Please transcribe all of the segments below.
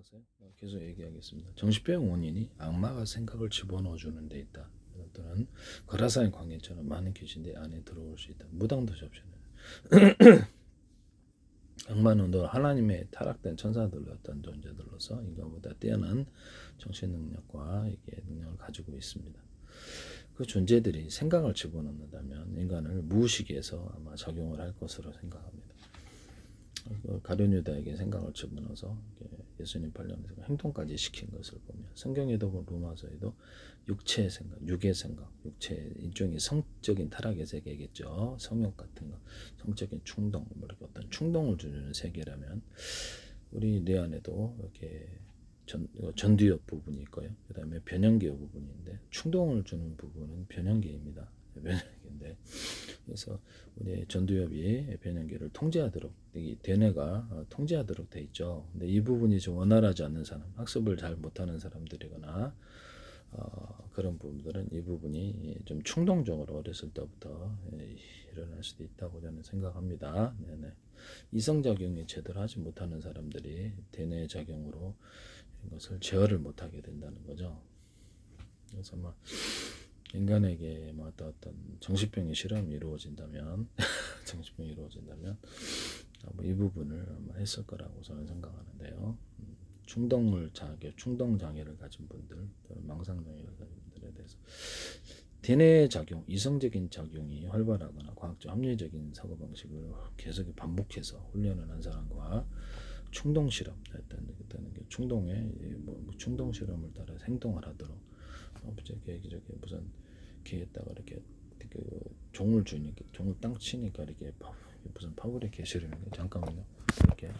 괜찮으세요? 어, 계속 얘기하겠습니다. 정신병 원인이 악마가 생각을 집어넣어 주는 데 있다. 또는 거라사의 광해처럼 많은 귀신들이 안에 들어올 수 있다. 무당도 접시는 악마는 늘 하나님의 타락된 천사들로 어떤 존재들로서 인간보다 뛰어난 정신 능력과 이게 능력을 가지고 있습니다. 그 존재들이 생각을 집어넣는다면 인간을 무의식에서 아마 작용을 할 것으로 생각합니다. 그 가룟유다에게 생각을 집어넣어서 예수님 발령에서 행동까지 시킨 것을 보면 성경에도 로마서에도 육체의 생각, 육의 생각, 육체 일종의 성적인 타락의 세계겠죠. 성욕 같은 거, 성적인 충동, 뭐 이렇게 어떤 충동을 주는 세계라면 우리 뇌 안에도 이렇게 전, 전두엽 부분이 있고요. 그 다음에 변형계의 부분인데 충동을 주는 부분은 변형계입니다. 변형계인데 그래서 우리 전두엽이 변형계를 통제하도록 이 대뇌가 어, 통제하도록 돼 있죠. 근데 이 부분이 좀 원활하지 않는 사람, 학습을 잘 못하는 사람들이거나 어, 그런 부분들은 이 부분이 좀 충동적으로 어렸을 때부터 예, 일어날 수도 있다고 저는 생각합니다. 네네. 이성작용이 제대로 하지 못하는 사람들이 대뇌 작용으로 이런 것을 제어를 못하게 된다는 거죠. 그래서 뭐 인간에게 뭐 어떤 정신병의 실험이 이루어진다면 정신병이 이루어진다면 아마 이 부분을 아마 했을 거라고 저는 생각하는데요. 음, 충동을 장애, 충동 장애를 가진 분들 또는 망상 장애를 가진 분들에 대해서 대뇌 작용, 이성적인 작용이 활발하거나 과학적 합리적인 사고 방식을 계속 반복해서 훈련을 한 사람과 충동 실험, 어떤 게 충동에 이뭐 충동 실험을 따라 행동을 하도록 어, 저기 저기 무슨 개에다가 이렇게 그 종을 주니까 종을 땅 치니까 이렇게 파, 무슨 파브레 개시를 잠깐만요. 이렇게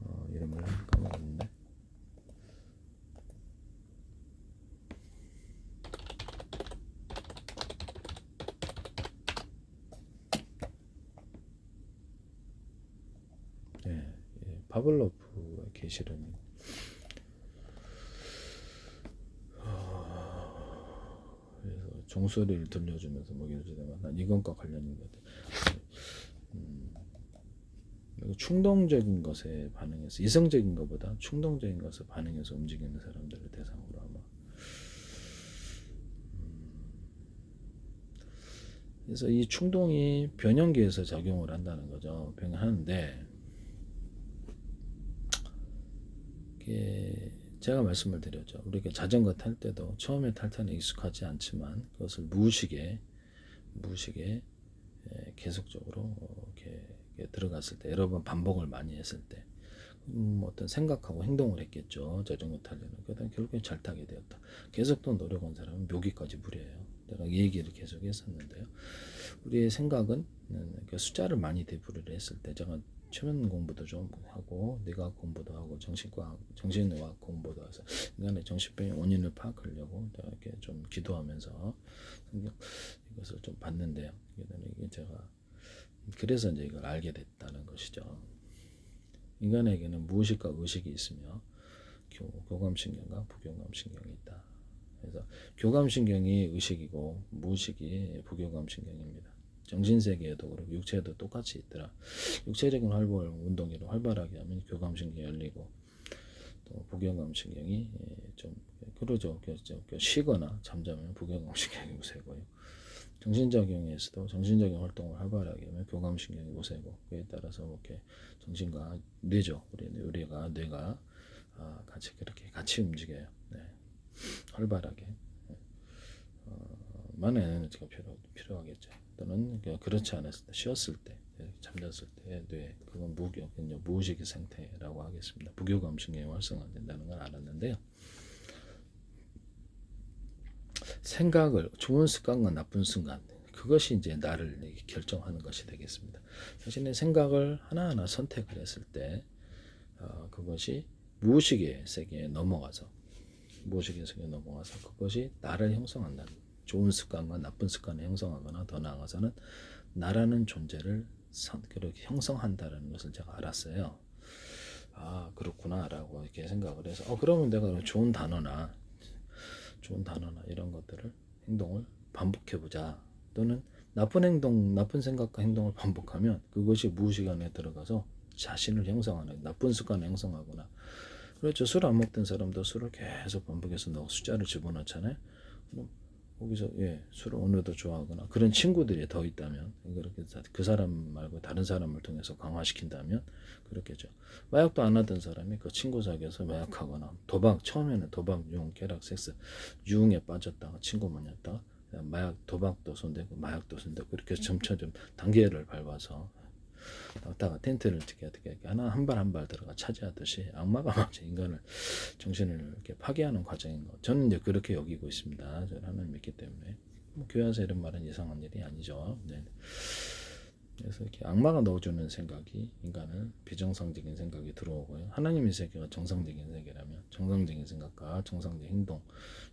어, 이름을 까먹었는데. 예, 예, 파블로프의 그래서 종소리를 들려주면서 먹이를 주다가 난 이건과 관련인 것 같아. 음, 충동적인 것에 반응해서 이성적인 것보다 충동적인 것에 반응해서 움직이는 사람들을 대상으로 아마. 음, 그래서 이 충동이 변형기에서 작용을 한다는 거죠. 변형하는데 이게 제가 말씀을 드렸죠. 우리가 자전거 탈 때도 처음에 탈 때는 익숙하지 않지만 그것을 무의식에 무의식에 예, 계속적으로 어, 이렇게 들어갔을 때 여러 번 반복을 많이 했을 때 음, 어떤 생각하고 행동을 했겠죠. 자전거 타려는. 그러다 결국엔 잘 타게 되었다. 계속 또 노력한 사람은 묘기까지 부려요. 내가 이 얘기를 계속 했었는데요. 우리의 생각은 음, 그 숫자를 많이 대부를 했을 때 제가 최면 공부도 좀 하고 내가 공부도 하고 정신과 정신의학 공부도 해서 인간의 정신병의 원인을 파악하려고 이렇게 좀 기도하면서 이것을 좀 봤는데요. 이게 제가 그래서 이제 이걸 알게 됐다는 것이죠. 인간에게는 무의식과 의식이 있으며 교, 교감신경과 부교감신경이 있다. 그래서 교감신경이 의식이고 무의식이 부교감신경입니다. 정신세계에도 그렇고 육체에도 똑같이 있더라. 육체적인 활발 운동이로 활발하게 하면 교감신경이 열리고 또 부교감신경이 예, 좀 그러죠. 그- 저- 그 쉬거나 잠자면 부교감신경이 우세고요. 정신작용에서도 정신적인 활동을 활발하게 하면 교감신경이 우세고 그에 따라서 이렇게 정신과 뇌죠. 우리 우리가 뇌가 아, 같이 그렇게 같이 움직여요. 네. 활발하게. 네. 어, 많은 에너지가 필요 필요하겠죠. 또는 그- 그렇지 않았을 때 쉬었을 때 예, 잠잤을 때 뇌 그건 무교 그냥 무의식의 상태라고 하겠습니다. 부교감 신경이 활성화된다는 걸 알았는데요. 생각을 좋은 습관과 나쁜 습관 그것이 이제 나를 결정하는 것이 되겠습니다. 자신의 생각을 하나하나 선택을 했을 때 어, 그것이 무의식의 세계에 넘어가서 무의식의 세계에 넘어가서 그것이 나를 형성한다는 좋은 습관과 나쁜 습관을 형성하거나 더 나아가서는 나라는 존재를 선, 그렇게 형성한다는 것을 제가 알았어요. 아 그렇구나라고 이렇게 생각을 해서 어 그러면 내가 좋은 단어나 좋은 단어나 이런 것들을 행동을 반복해 보자 또는 나쁜 행동 나쁜 생각과 행동을 반복하면 그것이 무의식 안에 들어가서 자신을 형성하는 나쁜 습관을 형성하거나 그렇죠. 술 안 먹던 사람도 술을 계속 반복해서 넣어 숫자를 집어넣잖아요. 거기서 예 술을 오늘도 좋아하거나 그런 친구들이 더 있다면 그렇게 그 사람 말고 다른 사람을 통해서 강화시킨다면 그렇겠죠. 마약도 안 하던 사람이 그 친구 사귀어서 마약하거나 도박 처음에는 도박, 용, 쾌락, 섹스 유흥에 빠졌다가 친구 만났다가 마약 도박도 손대고 마약도 손대고 그렇게 점차 좀 단계를 밟아서 왔다가 텐트를 어떻게 어떻게 하나 한 발 한 발 들어가 차지하듯이 악마가 마치 인간을 정신을 이렇게 파괴하는 과정인 거. 저는 이제 그렇게 여기고 있습니다. 저는 하나님 믿기 때문에 뭐 교회에서 이런 말은 이상한 일이 아니죠. 네. 그래서 이렇게 악마가 넣어주는 생각이 인간은 비정상적인 생각이 들어오고요. 하나님의 세계가 정상적인 세계라면 정상적인 생각과 정상적인 행동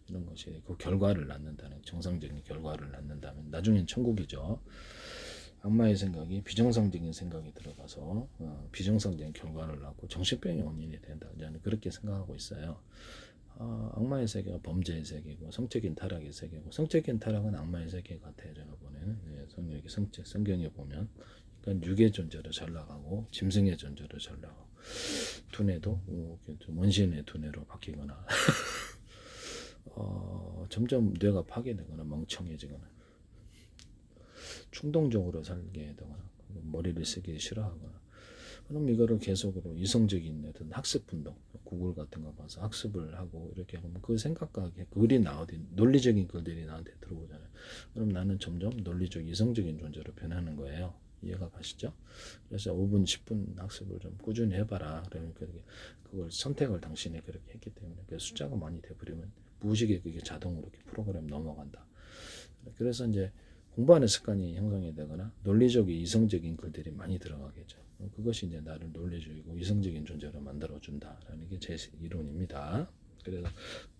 이런 것이 그 결과를 낳는다는 정상적인 결과를 낳는다면 나중엔 천국이죠. 악마의 생각이 비정상적인 생각이 들어가서 어, 비정상적인 결과를 낳고 정신병의 원인이 된다. 저는 그렇게 생각하고 있어요. 어, 악마의 세계가 범죄의 세계고 성적인 타락의 세계고 성적인 타락은 악마의 세계 같아요. 제가 보내는 네, 성경이 성적 성경에 보면 그러니까 육의 존재로 전락하고 짐승의 존재로 전락하고 두뇌도 어, 좀 원신의 두뇌로 바뀌거나 어, 점점 뇌가 파괴되거나 멍청해지거나 충동적으로 살게 되거나 머리를 쓰기 싫어하거나. 그럼 이거를 계속으로 이성적인 어떤 학습 운동 구글 같은 거 봐서 학습을 하고 이렇게 하면 그 생각과 글이 나오듯 논리적인 글들이 나한테 들어오잖아요. 그럼 나는 점점 논리적 이성적인 존재로 변하는 거예요. 이해가 가시죠? 그래서 5분 10분 학습을 좀 꾸준히 해봐라. 그렇게 그걸 선택을 당신이 그렇게 했기 때문에 그 숫자가 많이 돼버리면 무의식에 그게 자동으로 이렇게 프로그램 넘어간다. 그래서 이제 공부하는 습관이 형성이 되거나 논리적인 이성적인 글들이 많이 들어가겠죠. 그것이 이제 나를 논리적이고 이성적인 존재로 만들어 준다라는 게 제 이론입니다. 그래서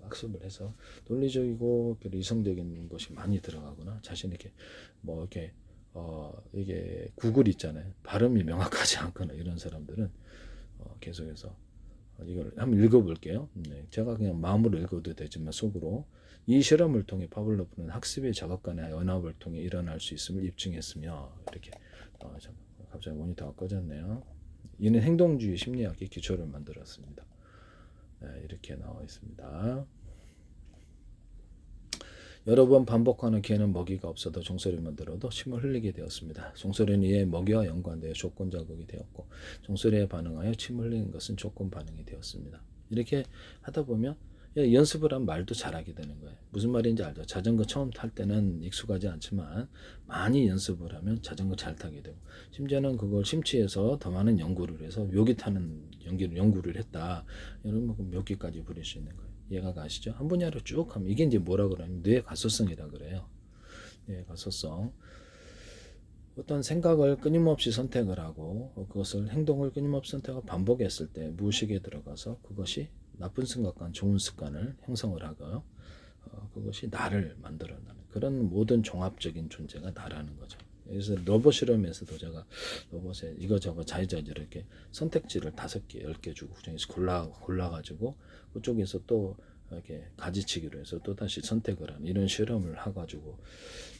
학습을 해서 논리적이고 이성적인 것이 많이 들어가거나 자신 있게 뭐 이렇게 어 이게 구글 있잖아요. 발음이 명확하지 않거나 이런 사람들은 어 계속해서 이걸 한번 읽어볼게요. 네, 제가 그냥 마음으로 읽어도 되지만 속으로 이 실험을 통해 파블로프는 학습의 작업 간의 연합을 통해 일어날 수 있음을 입증했으며 이렇게 어, 잠깐, 갑자기 모니터가 꺼졌네요. 이는 행동주의 심리학의 기초를 만들었습니다. 네, 이렇게 나와 있습니다. 여러 번 반복하는 개는 먹이가 없어도 종소리만 들어도 침을 흘리게 되었습니다. 종소리는 이에 먹이와 연관되어 조건 자극이 되었고 종소리에 반응하여 침을 흘리는 것은 조건 반응이 되었습니다. 이렇게 하다 보면 연습을 하면 말도 잘하게 되는 거예요. 무슨 말인지 알죠? 자전거 처음 탈 때는 익숙하지 않지만 많이 연습을 하면 자전거 잘 타게 되고 심지어는 그걸 심취해서 더 많은 연구를 해서 묘기 타는 연기를 연구를 했다. 여러분 묘기까지 부릴 수 있는 거예요. 이해가 가시죠? 한 분야로 쭉 하면 이게 이제 뭐라 그러냐면 뇌 가소성이라 그래요. 뇌 가소성. 어떤 생각을 끊임없이 선택을 하고 그것을 행동을 끊임없이 선택하고 반복했을 때 무의식에 들어가서 그것이 나쁜 생각과 좋은 습관을 형성을 하고요. 어, 그것이 나를 만들어내는 그런 모든 종합적인 존재가 나라는 거죠. 그래서 로봇 실험에서도 제가 로봇에 이거저거 자유자재 이렇게 선택지를 다섯 개, 열 개 주고 그중에서 골라 골라 가지고 그쪽에서 또 이렇게 가지치기로 해서 또 다시 선택을 하는 이런 실험을 해가지고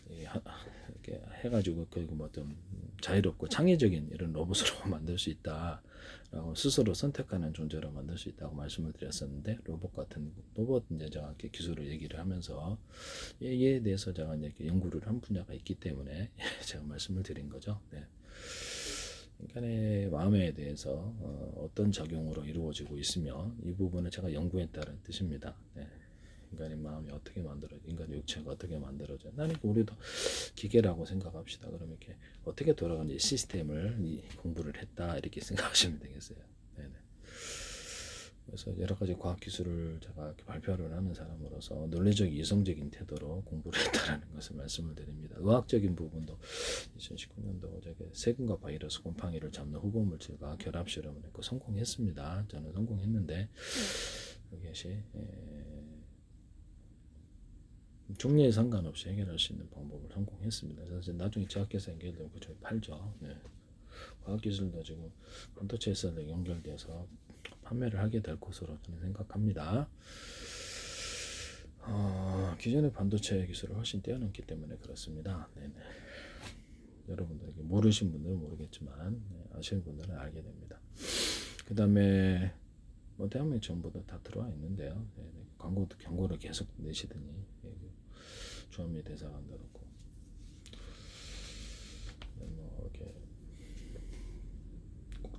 이렇게 해가지고 그뭐 어떤 자유롭고 창의적인 이런 로봇으로 만들 수 있다라고 스스로 선택하는 존재로 만들 수 있다고 말씀을 드렸었는데 로봇 같은 로봇 이제 이렇게 기술을 얘기를 하면서 이에 대해서 제가 이제 연구를 한 분야가 있기 때문에 제가 말씀을 드린 거죠. 네. 인간의 마음에 대해서 어, 떤 작용으로 이루어지고 있으며 이 부분을 제가 연구했다는 뜻입니다. 네. 인간의 마음이 어떻게 만들어, 인간의 육체가 어떻게 만들어져. 나는 우리도 기계라고 생각합시다. 그럼 이렇게 어떻게 돌아가는지 시스템을 공부를 했다 이렇게 생각하시면 되겠어요. 그래서 여러 가지 과학 기술을 제가 발표를 하는 사람으로서 논리적 이성적인 태도로 공부를 했다라는 것을 말씀을 드립니다. 의학적인 부분도 2019년도 저게 세균과 바이러스 곰팡이를 잡는 후보 물질과 결합 실험을 했고 성공했습니다. 저는 성공했는데 그것이 에, 종류에 상관없이 해결할 수 있는 방법을 성공했습니다. 그래서 나중에 제약회사 연결되면 그쪽에 팔죠. 네. 과학기술도 지금 반도체에서 연결돼서 판매를 하게 될 것으로 저는 생각합니다. 어, 기존의 반도체 기술을 훨씬 뛰어넘기 때문에 그렇습니다. 네네. 여러분들 모르신 분들은 모르겠지만 네, 아시는 분들은 알게 됩니다. 그 다음에 뭐 대한민국 정부도 다 들어와 있는데요. 네, 네. 광고도 경고를 계속 내시더니 예, 그 주한미 대사관도 그렇고 네, 뭐 이렇게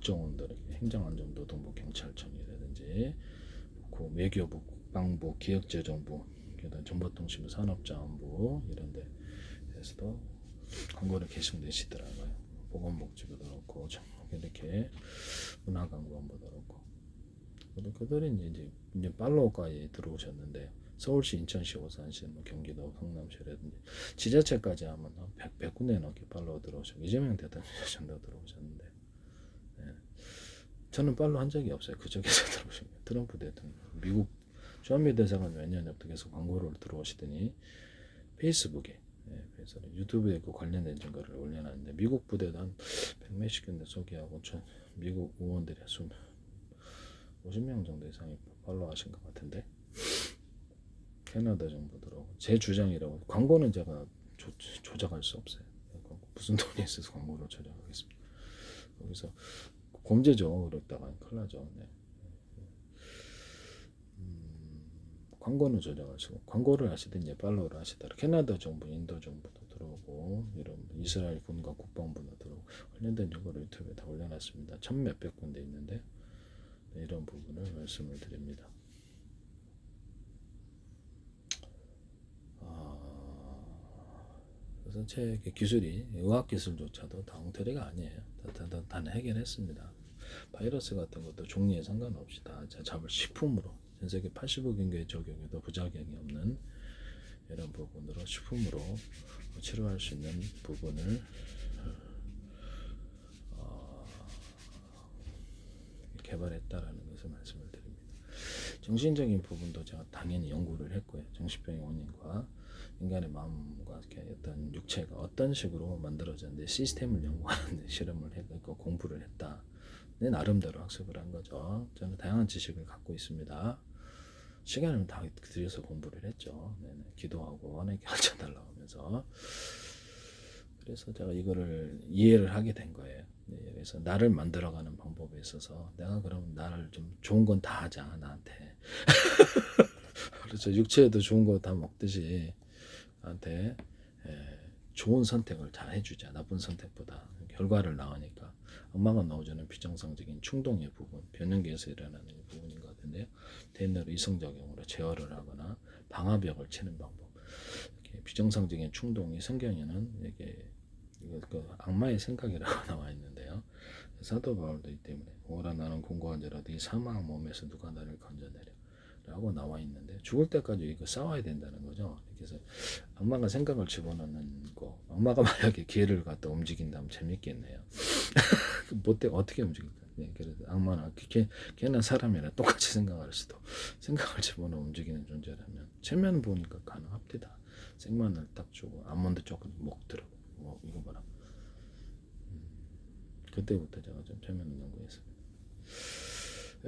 국정원들 이렇게 행정안전노동부 경찰청이라든지 그 외교부 국방부 기획재정부 그다음 정보통신부 산업자원부 이런 데 에서도 광고를 계속 내시더라고요. 보건복지부도 그렇고 좀 이렇게 문화관광부도 그렇고 그들이 이제 이제 팔로우까지 들어오셨는데 서울시, 인천시, 오산시, 뭐 경기도, 성남시라든지 지자체까지 하면 한 100, 100군데 넘게 팔로우 들어오셨고 이재명 대통령 정도 들어오셨는데 예. 저는 팔로우 한 적이 없어요. 그쪽에서 들어오신 거예요. 트럼프 대통령, 미국 주한미 대사관 몇 년부터 계속 광고를 들어오시더니 페이스북에 예, 그래서 유튜브에 그 관련된 증거를 올려놨는데 미국 부대도 한 100몇십 군데 소개하고 저 미국 의원들이 한 50명 정도 이상이 팔로우 하신 것 같은데 캐나다 정부 들어오고 제 주장이라고 광고는 제가 조, 조작할 수 없어요 무슨 돈이 있어서 광고를 조작하겠습니다 거기서 범죄죠 그랬다가 큰일 나죠 네. 음, 광고는 수고 광고를 하시든지 팔로우를 하시더라 캐나다 정부 인도 정부도 들어오고 이런 이스라엘 군과 국방부도 들어오고 관련된 정보를 유튜브에 다 올려놨습니다 천 몇백 군데 있는데 네, 이런 부분을 말씀을 드립니다. 아, 그래서 제 기술이 의학 기술조차도 다 엉터리가 아니에요. 다, 다, 다, 다 해결했습니다. 바이러스 같은 것도 종류에 상관없이 다 잡을 식품으로 전 세계 85개국의 적용에도 부작용이 없는 이런 부분으로 식품으로 치료할 수 있는 부분을 개발했다라는 것을 말씀을 드립니다. 정신적인 부분도 제가 당연히 연구를 했고요. 정신병의 원인과 인간의 마음과 어떤 육체가 어떤 식으로 만들어졌는데 시스템을 연구하는 실험을 했고 공부를 했다. 내 나름대로 학습을 한 거죠. 저는 다양한 지식을 갖고 있습니다. 시간을 다 들여서 공부를 했죠. 네네. 기도하고 원에게 알려달라고 하면서 그래서 제가 이거를 이해를 하게 된 거예요. 네, 그래서 나를 만들어가는 방법에 있어서 내가 그럼 나를 좀 좋은 건 다 하자 나한테. 그렇죠. 육체에도 좋은 거 다 먹듯이 나 한테 에, 좋은 선택을 잘 해주자. 나쁜 선택보다 결과를 낳으니까 엄마가 넣어주는 비정상적인 충동의 부분, 변형계에서 일어나는 부분인 것 같은데요. 대뇌로 이성작용으로 제어를 하거나 방화벽을 치는 방법. 이렇게 비정상적인 충동이 성경에는 이게 그 악마의 생각이라고 나와 있는데요. 사도 바울도 이 때문에 오라 나는 공고한 자라 네 사망 몸에서 누가 나를 건져내려 라고 나와 있는데 죽을 때까지 이거 싸워야 된다는 거죠. 그래서 악마가 생각을 집어넣는 거 악마가 만약에 기회를 갖다 움직인다면 재밌겠네요. 못돼 어떻게 움직일까? 네, 그래서 악마는 걔, 걔는 사람이라 똑같이 생각할 수도 생각을 집어넣어 움직이는 존재라면 체면 보니까 가능합니다. 생마늘 딱 주고 아몬드 조금 먹더라고. 뭐 이거 봐라. 음, 그때부터 제가 좀 최면을 연구했습니다.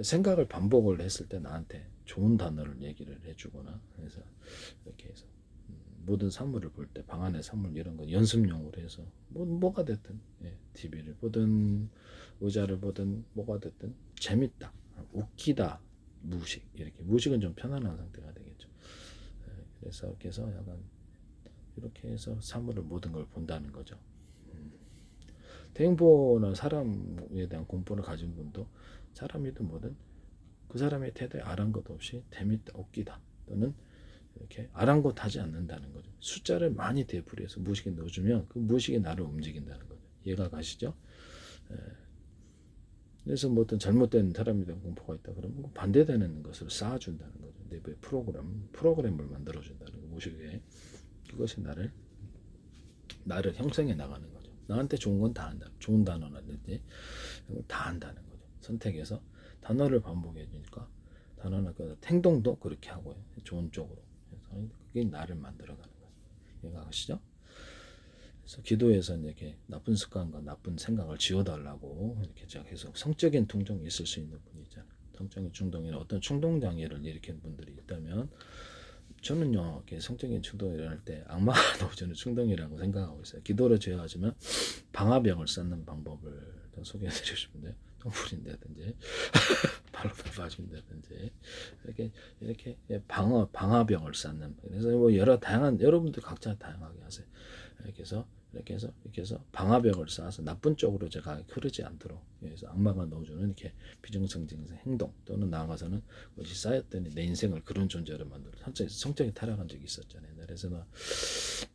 생각을 반복을 했을 때 나한테 좋은 단어를 얘기를 해주거나 해서 이렇게 해서 음, 모든 사물을 볼 때 방 안의 사물 이런 거 연습용으로 해서 뭐 뭐가 됐든 예, TV를 보든 의자를 보든 뭐가 됐든 재밌다, 웃기다, 무식 이렇게 무식은 좀 편안한 상태가 되겠죠. 예, 그래서 이렇게 해서 약간 이렇게 해서 사물을 모든 걸 본다는 거죠. 음. 대행보는 사람에 대한 공포를 가진 분도 사람이든 뭐든 그 사람의 태도에 아랑곳 없이 재밌다, 웃기다 또는 이렇게 아랑곳하지 않는다는 거죠. 숫자를 많이 되풀이해서 무식에 넣어주면 그 무식이 나를 움직인다는 거죠. 이해가 가시죠? 예. 그래서 뭐 어떤 잘못된 사람에 대한 공포가 있다 그러면 그 반대되는 것을 쌓아준다는 거죠. 내부의 프로그램, 프로그램을 만들어준다는 거 무식에. 그것이 나를 나를 형성해 나가는 거죠. 나한테 좋은 건 다 한다. 좋은 단어라든지 다 한다는 거죠. 선택해서 단어를 반복해 주니까 단어나 그 행동도 그렇게 하고요. 좋은 쪽으로. 그래서 그게 나를 만들어가는 거죠. 이해가 가시죠? 그래서 기도에서 이렇게 나쁜 습관과 나쁜 생각을 지워달라고 이렇게 제가 계속 성적인 통증이 있을 수 있는 분이 있잖아요. 성적인 충동이나 어떤 충동 장애를 일으키는 분들이 있다면 저는요, 성적인 충동이 일어날 때 악마가 나오지는 충동이라고 생각하고 있어요. 기도로 제어하지만 방화벽을 쌓는 방법을 소개해 드리고 싶은데, 성 불인다든지 발로만 빠진다든지 이렇게 이렇게 방어 방화병을 쌓는 그래서 뭐 여러 다양한 여러분들 각자 다양하게 하세요. 이렇게 해서 이렇게 해서 이렇게 해서 방화벽을 쌓아서 나쁜 쪽으로 제가 흐르지 않도록 그래서 악마가 넣어주는 이렇게 비정상적인 행동 또는 나아가서는 것이 쌓였더니 내 인생을 그런 존재로 만들어 성적 성적인 타락한 적이 있었잖아요. 그래서 나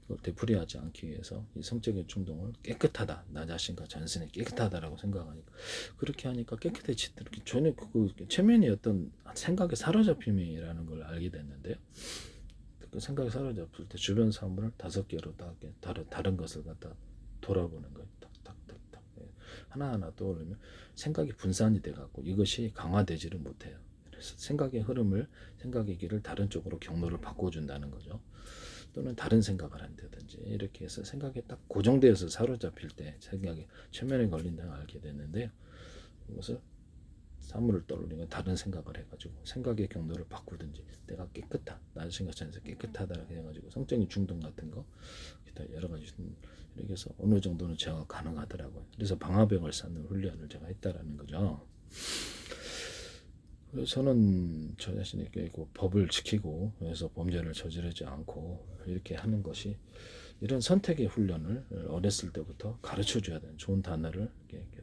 그걸 되풀이하지 않기 위해서 이 성적인 충동을 깨끗하다 나 자신과 전신이 깨끗하다라고 생각하니까 그렇게 하니까 깨끗해지더라고요. 전혀 그 최면이 어떤 생각에 사로잡힘이라는 걸 알게 됐는데요. 그 생각이 사로잡힐 때 주변 사물을 다섯 개로 다 이렇게 다른 다른 것을 갖다 돌아보는 거예요. 탁탁탁탁 예. 하나하나 떠오르면 생각이 분산이 돼 갖고 이것이 강화되지를 못해요. 그래서 생각의 흐름을 생각의 길을 다른 쪽으로 경로를 바꿔준다는 거죠. 또는 다른 생각을 한다든지 이렇게 해서 생각이 딱 고정되어서 사로잡힐 때 생각이 최면에 걸린다는 걸 알게 됐는데요. 이것을 사물을 떠올리면 다른 생각을 해가지고 생각의 경로를 바꾸든지 내가 깨끗하 나의 생각 전에서 깨끗하다 해가지고 성적인 중독 같은 거 기타 여러 가지 이렇게 해서 어느 정도는 제어가 가능하더라고요. 그래서 방화벽을 쌓는 훈련을 제가 했다라는 거죠. 저는 저 자신에게 그 법을 지키고 그래서 범죄를 저지르지 않고 이렇게 하는 것이 이런 선택의 훈련을 어렸을 때부터 가르쳐 줘야 되는 좋은 단어를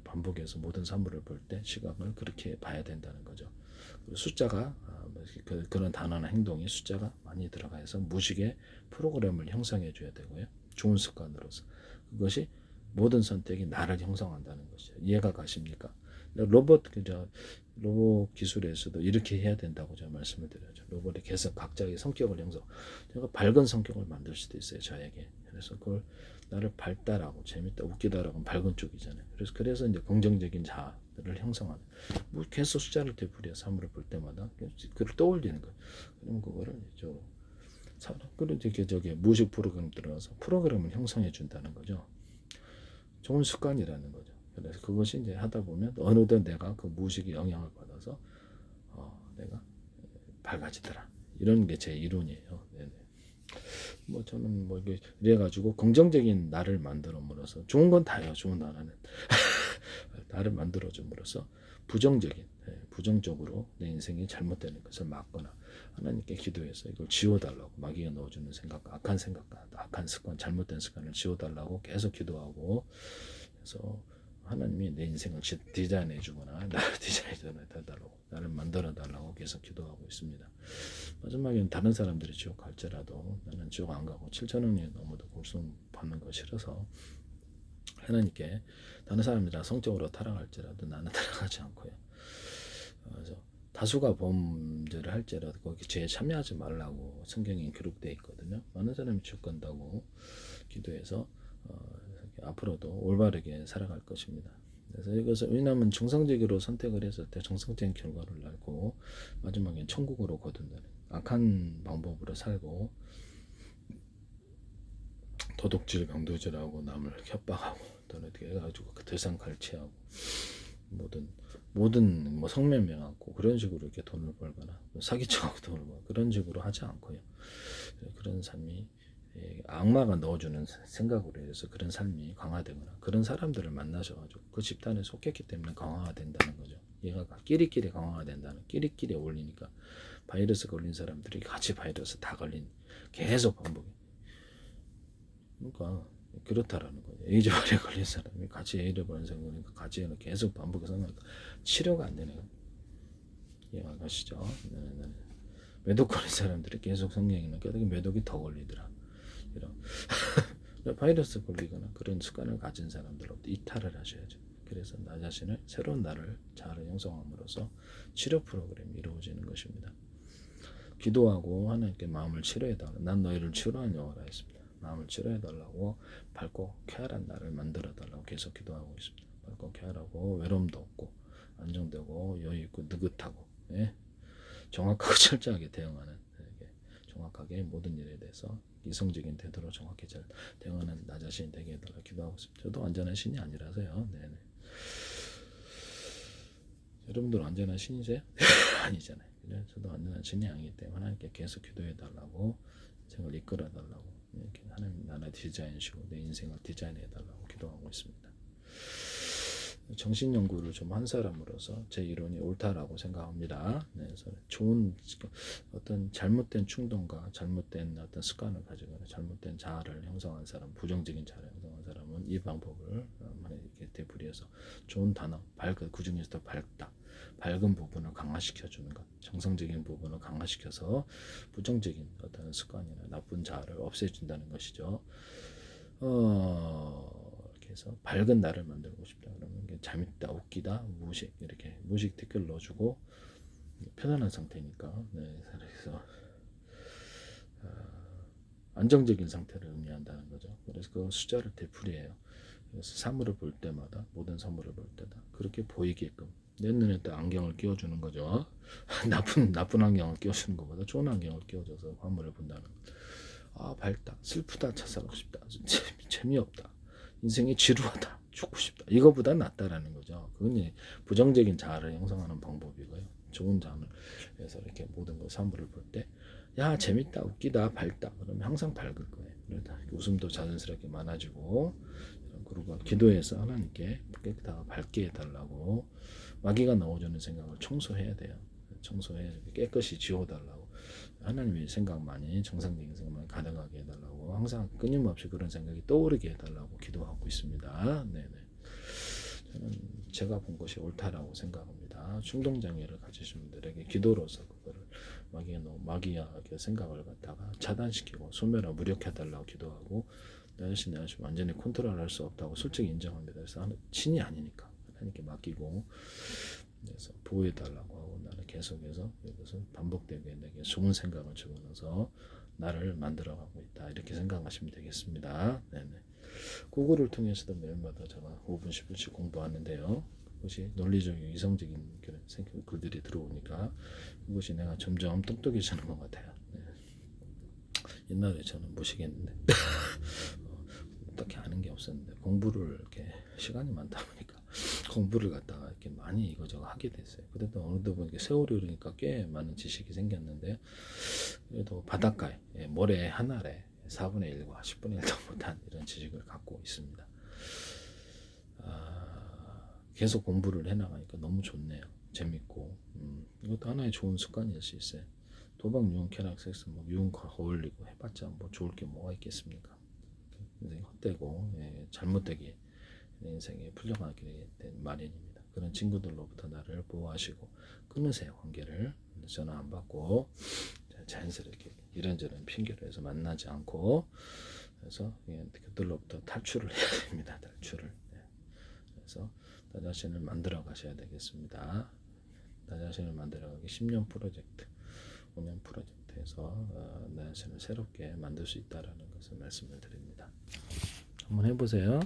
반복해서 모든 사물을 볼 때 시각을 그렇게 봐야 된다는 거죠. 숫자가 아, 뭐 그, 그런 단어나 행동이 숫자가 많이 들어가서 무식의 프로그램을 형성해 줘야 되고요. 좋은 습관으로서 그것이 모든 선택이 나를 형성한다는 것이죠. 이해가 가십니까? 로봇 그저 로봇 기술에서도 이렇게 해야 된다고 제가 말씀을 드려죠. 로봇이 계속 각자의 성격을 형성. 제가 밝은 성격을 만들 수도 있어요. 저에게. 그래서 그걸 나를 밝다라고 재밌다 웃기다라고 밝은 쪽이잖아요. 그래서 그래서 이제 긍정적인 자들을 형성하는 뭐 계속 숫자를 되풀이해 사물을 볼 때마다 그걸 떠올리는 거예요. 그러면 그거를 저 그리고 이렇게 무식 프로그램 들어가서 프로그램을 형성해 준다는 거죠. 좋은 습관이라는 거죠. 그래서 그것이 이제 하다 보면 어느덧 내가 그 무식의 영향을 받아서 어, 내가 밝아지더라. 이런 게 제 이론이에요. 네네. 뭐 저는 뭐 이게 이래 가지고 긍정적인 나를 만들어으로써 좋은 건 다예요. 좋은 나라는 나를 만들어 줌으로써 부정적인 예, 부정적으로 내 인생이 잘못되는 것을 막거나 하나님께 기도해서 이걸 지워달라고 마귀가 넣어주는 생각, 악한 생각, 악한 습관, 잘못된 습관을 지워달라고 계속 기도하고 그래서 하나님이 내 인생을 디자인해 주거나 나를 디자인해 달라고 나를 만들어 달라고 계속 기도하고 있습니다. 마지막에는 다른 사람들이 지옥 갈지라도 나는 지옥 안 가고 7천억 년 넘어도 고통 받는 거 싫어서 하나님께 다른 사람들이랑 성적으로 타락할지라도 나는 타락하지 않고요. 그래서 다수가 범죄를 할지라도 거기 죄에 참여하지 말라고 성경에 기록되어 있거든요. 많은 사람이 지옥 간다고 기도해서 어, 앞으로도 올바르게 살아갈 것입니다. 그래서 이것을 왜냐하면 정상적으로 선택을 했을 때 정상적인 결과를 낳고 마지막엔 천국으로 거둔다는 악한 방법으로 살고 도둑질, 강도질하고 남을 협박하고 또는 어떻게 해가지고 그 대상 갈취하고 모든 모든 뭐 성매매하고 그런 식으로 이렇게 돈을 벌거나 사기쳐하고 돈을 벌 그런 식으로 하지 않고요. 그런 삶이 예, 악마가 넣어주는 생각으로 해서 그런 삶이 강화되거나 그런 사람들을 만나셔가지고 그 집단에 속했기 때문에 강화가 된다는 거죠. 얘가 끼리끼리 강화가 된다는 끼리끼리 어울리니까 바이러스 걸린 사람들이 같이 바이러스 다 걸린 계속 반복이. 그러니까 그렇다라는 거죠. 에이즈발에 걸린 사람이 같이 에이즈 걸린 사람이니까 같이 계속 반복해서 치료가 안 되는 거예요. 이해가 가시죠? 네, 네. 매독 걸린 사람들이 계속 성령이 깨닫기 매독이 더 걸리더라. 이런 바이러스 걸리거나 그런 습관을 가진 사람들로부터 이탈을 하셔야죠. 그래서 나 자신을 새로운 나를 잘 형성함으로써 치료 프로그램이 이루어지는 것입니다. 기도하고 하나님께 마음을 치료해달라. 난 너희를 치료하려고 했습니다. 마음을 치료해달라고 밝고 쾌활한 나를 만들어달라고 계속 기도하고 있습니다. 밝고 쾌활하고 외로움도 없고 안정되고 여유 있고 느긋하고 예? 정확하고 철저하게 대응하는 정확하게 모든 일에 대해서 이성적인 태도로 정확히 잘 대응하는 나 자신이 되게 해달라 기도하고 있습니다. 저도 완전한 신이 아니라서요. 네네. 여러분들 완전한 신이세요? 아니잖아요. 그죠? 저도 완전한 신이 아니기 때문에 하나님께 계속 기도해 달라고 생을 이끌어 달라고 이렇게 하나님 나라 디자인시고 내 인생을 디자인해 달라고 기도하고 있습니다. 정신 연구를 좀 한 사람으로서 제 이론이 옳다라고 생각합니다. 네, 그래서 좋은 어떤 잘못된 충동과 잘못된 어떤 습관을 가지거나 잘못된 자아를 형성한 사람, 부정적인 자아를 형성한 사람은 이 방법을 이렇게 되풀이해서 좋은 단어, 밝은 그 중에서도 밝다, 밝은 부분을 강화시켜 주는 것, 정성적인 부분을 강화시켜서 부정적인 어떤 습관이나 나쁜 자아를 없애준다는 것이죠. 어, 해서 밝은 나를 만들고 싶다. 그러면 재밌다, 웃기다, 무식 이렇게 무식 댓글 넣어주고 편안한 상태니까. 네, 그래서 어, 안정적인 상태를 의미한다는 거죠. 그래서 그 숫자를 되풀이해요. 그래서 사물을 볼 때마다 모든 사물을 볼 때다 그렇게 보이게끔 내 눈에 딱 안경을 끼워주는 거죠. 나쁜 나쁜 안경을 끼워주는 것보다 좋은 안경을 끼워줘서 화물을 본다는 거. 아 밝다, 슬프다, 자살하고 싶다, 재미, 재미없다, 인생이 지루하다, 죽고 싶다. 이거보다 낫다라는 거죠. 그건 부정적인 자아를 형성하는 방법이고요. 좋은 자아를 해서 이렇게 모든 것 사물을 볼 때, 야 재밌다, 웃기다, 밝다. 그러면 항상 밝을 거예요. 그러다 웃음도 자연스럽게 많아지고 그리고 기도해서 하나님께 깨끗하고 밝게 해달라고 마귀가 넣어주는 생각을 청소해야 돼요. 청소해 깨끗이 지워달라고 하나님의 생각만이 정상적인 생각만 가능하게 해달라고 항상 끊임없이 그런 생각이 떠오르게 해달라고 기도하고 있습니다. 네네. 저는 제가 본 것이 옳다라고 생각합니다. 충동 장애를 가지신 분들에게 기도로서 그거를 너무 마귀하게 생각을 갖다가 차단시키고 소멸하 무력해달라고 기도하고 내 자신 내 자신 완전히 컨트롤할 수 없다고 솔직히 인정합니다. 그래서 신이 아니니까 하나님께 맡기고 그래서 보호해달라고 하고 나는 계속해서 이것은 반복되게 내게 좋은 생각을 집어넣어서 나를 만들어가고 있다 이렇게 생각하시면 되겠습니다. 네네. 구글을 통해서도 매일마다 제가 5분 10분씩 공부하는데요. 그것이 논리적이고 이성적인 그런 글들이 들어오니까 그것이 내가 점점 똑똑해지는 것 같아요. 네. 옛날에 저는 무식했는데 어, 어떻게 아는 게 없었는데 공부를 이렇게 시간이 많다 보니까 공부를 갖다가 이렇게 많이 이거저거 하게 됐어요. 그래도 어느덧 보니까 세월이 흐르니까 꽤 많은 지식이 생겼는데 그래도 바닷가에 예, 모래 한 알에 4분의 1과 10분의 1도 못한 이런 지식을 갖고 있습니다. 아, 계속 공부를 해나가니까 너무 좋네요. 재밌고 음, 이것도 하나의 좋은 습관일 수 있어요. 도박, 유흥, 쾌락, 섹스 뭐 유흥과 어울리고 해봤자 뭐 좋을 게 뭐가 있겠습니까? 인생이 헛되고 예, 잘못되게 내 인생에 풀려가게 된 마련입니다. 그런 친구들로부터 나를 보호하시고 끊으세요 관계를 전화 안 받고 자연스럽게 이런저런 핑계로 해서 만나지 않고 그래서 예, 그들로부터 탈출을 해야 됩니다. 탈출을 네. 그래서 나 자신을 만들어 가셔야 되겠습니다. 나 자신을 만들어가기 10년 프로젝트, 5년 프로젝트에서 어, 나 자신을 새롭게 만들 수 있다라는 것을 말씀을 드립니다. 한번 해보세요.